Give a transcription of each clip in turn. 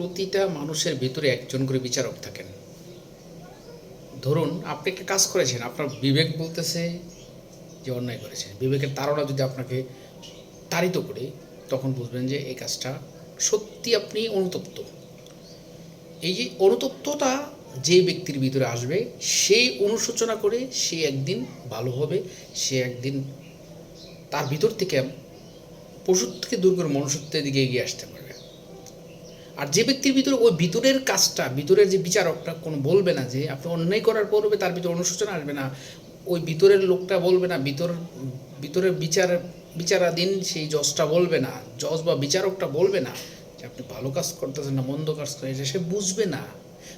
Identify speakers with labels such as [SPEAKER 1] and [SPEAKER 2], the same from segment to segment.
[SPEAKER 1] প্রতিটা মানুষের ভিতরে একজন করে বিচারক থাকেন। ধরুন, আপনি একটা কাজ করেছেন, আপনার বিবেক বলতেছে যে অন্যায় করেছেন। বিবেকের তারা যদি আপনাকে তাড়িত করে, তখন বুঝবেন যে এই কাজটা সত্যি আপনি অনুতপ্ত। এই যে অনুতপ্তটা যে ব্যক্তির ভিতরে আসবে, সেই অনুশোচনা করে সে একদিন ভালো হবে, সে একদিন তার ভিতর থেকে পশুর থেকে দূর করে মনুষ্যত্বের দিকে এগিয়ে আসতে পারবে। আর যে ব্যক্তির ভিতরে ওই ভিতরের কাজটা, ভিতরের যে বিচারকটা কোনো বলবে না যে আপনি অন্যায় করার পরবে তার ভিতরে অনুশোচনা আসবে না। ওই ভিতরের লোকটা বলবে না, ভিতর, ভিতরের বিচার, বিচারাধীন সেই জজটা বলবে না, জজ বা বিচারকটা বলবে না যে আপনি ভালো কাজ করতেছেন না, মন্দ কাজ করেছে সে বুঝবে না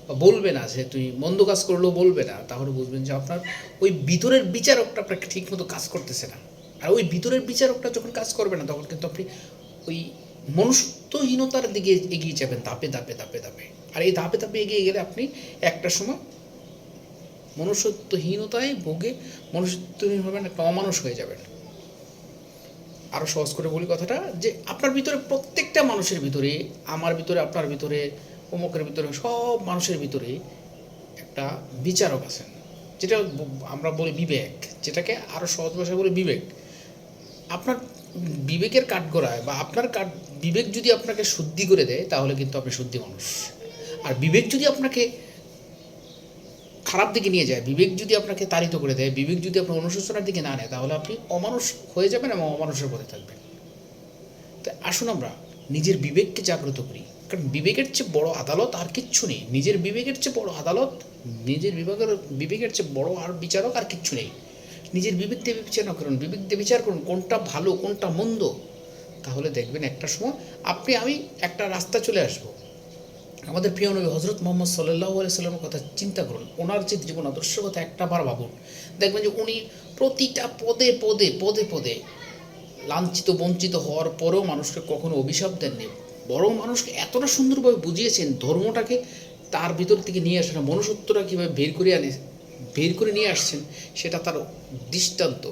[SPEAKER 1] বা বলবে না যে তুই মন্দ কাজ করলেও বলবে না, তাহলে বুঝবেন যে আপনার ওই ভিতরের বিচারকটা আপনাকে ঠিক মতো কাজ করতেছে না। আর ওই ভিতরের বিচারকটা যখন কাজ করবে না, তখন কিন্তু আপনি ওই মনুষ্যত্বহীনতার দিকে এগিয়ে যাবেন ধাপে ধাপে ধাপে ধাপে। আর এই ধাপে ধাপে এগিয়ে গেলে আপনি একটা সময় মনুষ্যত্বহীনতায় ভোগে মনুষ্যত্বহীন হবেন, একটা অমানুষ হয়ে যাবেন। আরও সহজ করে বলি কথাটা যে, আপনার ভিতরে প্রত্যেকটা মানুষের ভিতরে, আমার ভিতরে, আপনার ভিতরে, অমুকের ভিতরে, সব মানুষের ভিতরে একটা বিচারক আছেন। যেটা আমরা বলি বিবেক, যেটাকে আরও সহজ ভাষায় বলি বিবেক। আপনার বিবেকের কাঠগড়ায় বা আপনার কাঠ, বিবেক যদি আপনাকে শুদ্ধি করে দেয়, তাহলে কিন্তু আপনি শুদ্ধি মানুষ। আর বিবেক যদি আপনাকে খারাপ দিকে নিয়ে যায়, বিবেক যদি আপনাকে তাড়িত করে দেয়, বিবেক যদি আপনার অনুশোচনার দিকে না নেয়, তাহলে আপনি অমানুষ হয়ে যাবেন এবং অমানুষের পথে থাকবেন। তো আসুন আমরা নিজের বিবেককে জাগ্রত করি। কারণ বিবেকের চেয়ে বড় আদালত আর কিচ্ছু নেই। নিজের বিবেকের চেয়ে বড় আদালত, নিজের বিবেকের বিবেকের চেয়ে বড় আর বিচারক আর কিচ্ছু নেই। নিজের বিবেক দিয়ে বিবেচনা করুন বিবেক দিয়ে বিচার করুন, কোনটা ভালো, কোনটা মন্দ, তাহলে দেখবেন একটা সময় আপনি, আমি একটা রাস্তা চলে আসব। আমাদের প্রিয় নবী হজরত মোহাম্মদ সাল্লাহ সাল্লামের কথা চিন্তা করুন, ওনার যে জীবন আদর্শ কথা একটা বার ভাবুন। দেখবেন যে উনি প্রতিটা পদে পদে পদে পদে লাঞ্ছিত, বঞ্চিত হওয়ার পরেও মানুষকে কখনো অভিশাপ দেননি। বরং মানুষকে এতটা সুন্দরভাবে বুঝিয়েছেন ধর্মটাকে, তার ভিতর থেকে নিয়ে আসেন মনুষ্যত্বটা কীভাবে বের করে আনে বের করে নিয়ে আসছেন, সেটা তার দৃষ্টান্ত।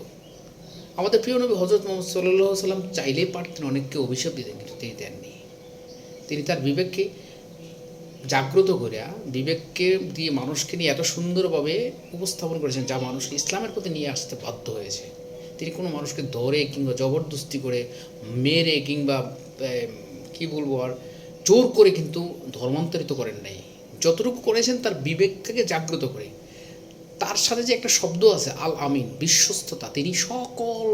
[SPEAKER 1] আমাদের প্রিয় নবী হজরত মোহাম্মদ সাল্লাহ সাল্লাম চাইলেই পারতেন, অনেককে অভিশাপ দিতেন, কিন্তু তিনি দেননি। তিনি তার বিবেককে জাগ্রত করিয়া, বিবেককে দিয়ে মানুষকে নিয়ে এত সুন্দরভাবে উপস্থাপন করেছেন, যা মানুষকে ইসলামের প্রতি নিয়ে আসতে বাধ্য হয়েছে। তিনি কোনো মানুষকে ধরে কিংবা জবরদস্তি করে মেরে কিংবা কি বলব আর জোর করে কিন্তু ধর্মান্তরিত করেন নাই। যতটুকু করেছেন, তার বিবেককে জাগ্রত করে। তার সাথে যে একটা শব্দ আছে, আল আমিন, বিশ্বস্ততা, তিনি সকল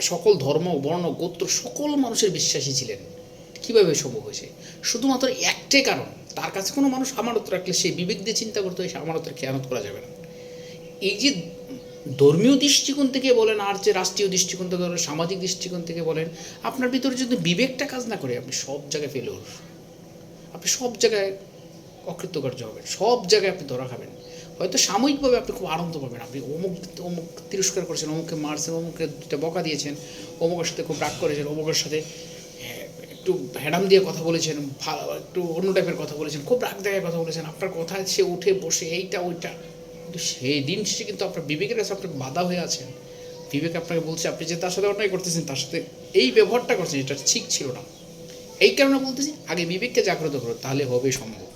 [SPEAKER 1] সকল ধর্ম, বর্ণ, গোত্র, সকল মানুষের বিশ্বাসী ছিলেন। কীভাবে সম্ভব হয়েছে? শুধুমাত্র একটাই কারণ, তার কাছে কোনো মানুষ আমানত রাখলে সেই বিবেক দিয়ে চিন্তা করতে হয়, সে আমানতের খেয়ানত করা যাবে না। এই যে ধর্মীয় দৃষ্টিকোণ থেকে বলেন, আর যে রাষ্ট্রীয় দৃষ্টিকোণ থেকে বলেন, সামাজিক দৃষ্টিকোণ থেকে বলেন, আপনার ভিতরে যদি বিবেকটা কাজ না করে, আপনি সব জায়গায় ফেলোর আপনি সব জায়গায় অকৃতকার্য হবেন, সব জায়গায় আপনি ধরা খাবেন। হয়তো সাময়িকভাবে আপনি খুব আনন্দ পাবেন। আপনি অমুক অমুক তিরস্কার করেছেন, অমুককে মারছেন, অমুককে দুটা বকা দিয়েছেন, অমুকের সাথে খুব রাগ করেছেন, অমুকের সাথে একটু হ্যাডাম দিয়ে কথা বলেছেন ভালো একটু অন্য টাইপের কথা বলেছেন, খুব রাগ দেখায় কথা বলেছেন, আপনার কথায় সে উঠে বসে এইটা, ওইটা। কিন্তু সেই দিন শেষে কিন্তু আপনার বিবেকের কাছে আপনার বাধা হয়ে আছেন বিবেক আপনাকে বলছে, আপনি যে তার সাথে অন্যায় করতেছেন, তার সাথে এই ব্যবহারটা করছেন, এটা ঠিক ছিল না। এই কারণে বলতেছি, আগে বিবেককে জাগ্রত করো, তাহলে হবে সম্ভব।